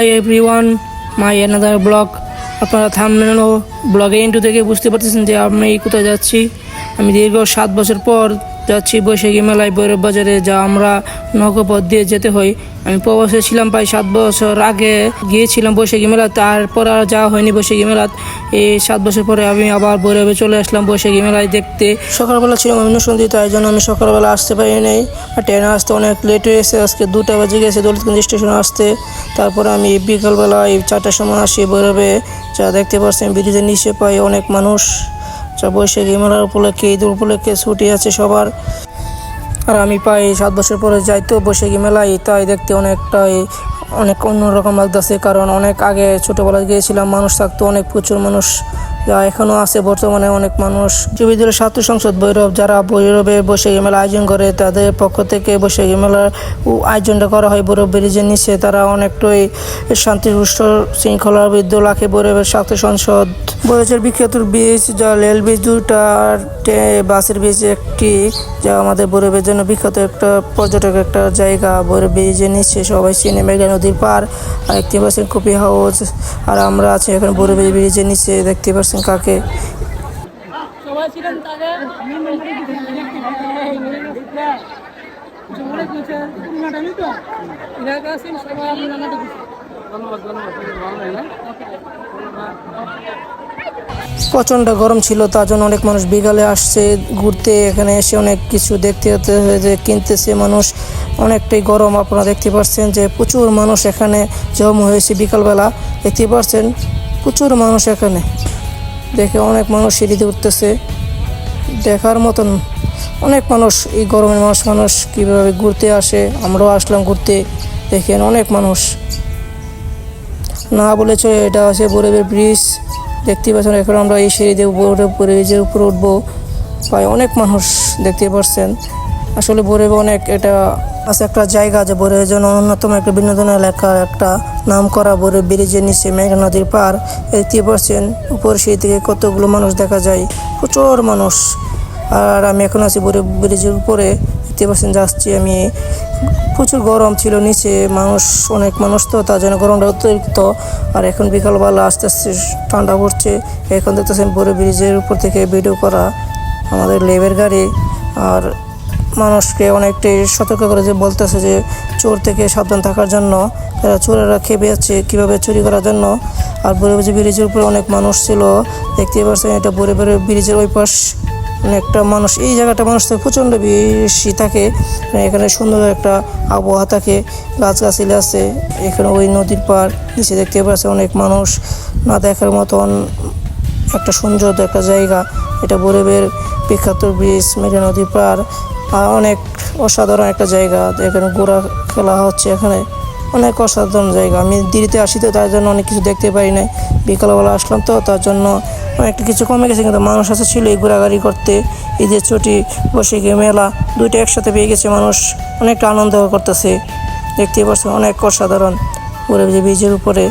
Hi everyone my another blog আপনারা থামলেন ও ব্লগের ইন্টু থেকে বুঝতে পারতেছেন যে আমি কোথায় যাচ্ছি। আমি দীর্ঘ সাত বছর পর যাচ্ছি বৈশাখী মেলায় বৈরব বাজারে, যা আমরা নৌকোপথ দিয়ে যেতে হয়। আমি প্রবাসে ছিলাম প্রায় সাত বছর আগে। গিয়েছিলাম বৈশাখী মেলা তারপর আর যাওয়া হয়নি বৈশাখী মেলা এই সাত বছর পরে আমি আবার ভৈরবে চলে আসলাম বৈশাখী মেলায় দেখতে। সকালবেলা ছিলাম অন্য সন্ধি তাই জন্য আমি সকালবেলা আসতে পারি নাই। আর ট্রেনে আসতে অনেক লেট হয়েছে আজকে দুটা বাজে গেছে দৌলতগঞ্জ স্টেশনে আসতে। তারপরে আমি বিকালবেলা এই চারটার সময় আসি ভৈরবে। যা দেখতে পাচ্ছেন, ব্রিজের নিচে পাই অনেক মানুষ। যা বৈশাখী মেলার উপলক্ষে ঈদ উপলক্ষে ছুটি আছে সবার। আর আমি প্রায় সাত বছর পরে যাই, তো বসে গিয়ে মেলায়, তাই দেখতে অনেকটাই, অনেক অন্যরকম লাগতেছে। কারণ অনেক আগে ছোটোবেলায় গিয়েছিলাম, মানুষ থাকতো, অনেক প্রচুর মানুষ যা এখনও আছে। বর্তমানে অনেক মানুষ বিশ্ববিদ্যালয়ের ছাত্র সংসদ ভৈরব, যারা ভৈরবে বৈশাখী মেলা আয়োজন করে, তাদের পক্ষ থেকে বৈশাখী মেলার আয়োজনটা করা হয়। ভৈরব ব্রিজের নিচে তারা অনেকটাই শান্তি সুষ্ঠ শৃঙ্খলার বিদ্য লাখে ভৈরবের ছাত্র সংসদ। বৈরবের বিখ্যাত ব্রিজ, যা রেল ব্রিজ দুটা বাসের ব্রিজ একটি, যা আমাদের ভৈরবের জন্য বিখ্যাত একটা পর্যটক একটা জায়গা। ভৈরব ব্রিজের নিচে সবাই চিনে মেঘা নদীর পার আর দেখতে পাচ্ছেন কপি হাউস, আর আমরা আছি এখন ভৈরব ব্রিজের নিচে, দেখতে পাচ্ছেন। কাকে? প্রচণ্ড গরম ছিল, তার জন্য অনেক মানুষ বিকালে আসছে, ঘুরতে, এখানে এসে অনেক কিছু দেখতে হতে কিনতেছে মানুষ। অনেকটাই গরম, আপনারা দেখতে পাচ্ছেন যে প্রচুর মানুষ এখানে জম হয়েছে বিকালবেলা। দেখতে পাচ্ছেন, প্রচুর মানুষ এখানে। দেখে অনেক মানুষ সিঁড়িতে উঠতেছে। দেখার মতন অনেক মানুষ, এই গরমের মাস মানুষ কীভাবে ঘুরতে আসে, আমরাও আসলাম ঘুরতে দেখেন অনেক মানুষ। না বলেছ এটা আছে বরেবের ব্রিজ দেখতে পাচ্ছেন, এখন আমরা এই সিঁড়িতে উপরে ব্রিজের উপরে উঠবো, প্রায় অনেক মানুষ দেখতে পাচ্ছেন। আসলে বরেবে অনেক, এটা আছে একটা জায়গা যে বরেবের জন্য অন্যতম একটা বিনোদন এলাকা একটা। নাম করা বরে ব্রিজের নিচে মেঘনা নদীর পার দেখতে পাচ্ছেন উপর সেই থেকে কতগুলো মানুষ দেখা যায়? প্রচুর মানুষ। আর আমি এখন আছি বরে ব্রিজের উপরে। দেখতে পাচ্ছেন যাচ্ছি আমি। প্রচুর গরম ছিল নিচে। মানুষ, অনেক মানুষ তো, তার জন্য গরমটা অতিরিক্ত। আর এখন বিকালবেলা আস্তে আস্তে ঠান্ডা পড়ছে। এখন দেখতেছেন বড় ব্রিজের উপর থেকে ভিডিও করা আমাদের লেবের গাড়ি। আর মানুষকে অনেকটাই সতর্ক করে যে বলতেছে যে চোর থেকে সাবধান থাকার জন্য, তারা চোরেরা খেপে যাচ্ছে কীভাবে চুরি করার জন্য। আর বড় ব্রিজের উপরে অনেক মানুষ ছিল, দেখতেই পাচ্ছেন এটা বড় বড় ব্রিজের ওই পাশ। অনেকটা মানুষ, এই জায়গাটা মানুষ তো প্রচণ্ড বেশি থাকে। এখানে সুন্দর একটা আবহাওয়া থাকে, গাছগাছালি আছে, এখানে ওই নদীর পার নিচে দেখতে পাচ্ছে অনেক মানুষ। না দেখার মতন একটা সুন্দর একটা জায়গা, এটা বরেবের বিখ্যাত ব্রিজ মেঘা নদীর পার অনেক অসাধারণ একটা জায়গা। এখানে ঘোরা খেলা হচ্ছে এখানে। অনেক অসাধারণ জায়গা। আমি দেরিতে আসি তো, তার জন্য অনেক কিছু দেখতে পারি নাই। বিকালবেলা আসলাম তো, তার জন্য অনেকটা কিছু কমে গেছে, কিন্তু মানুষ আছে, ছিল এই ঘোরাঘুরি করতে। ঈদের ছুটি, বসে গিয়ে মেলা, দুইটা একসাথে পেয়ে গেছে মানুষ। অনেকটা আনন্দ করতেছে। দেখতে পাচ্ছেন অনেক অসাধারণ। ঘুরে ব্রিজের উপরে।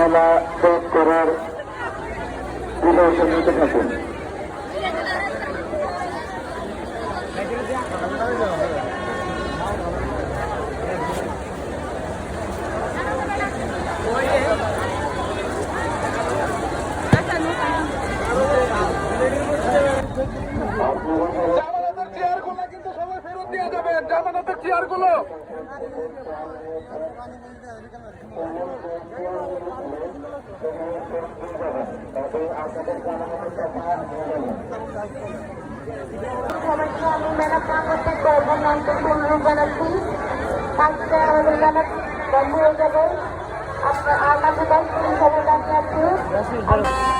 মেলা শেষ করার প্রিপারেশন নিতে থাকুনগুলো সবাইকে আমি ম্যাডাম করতে গর্বনন্দন অনুরোধ জানাচ্ছি আজকে আমাদের মেলা বন্ধ হয়ে যাবে আপনার মিনিট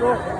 আমরা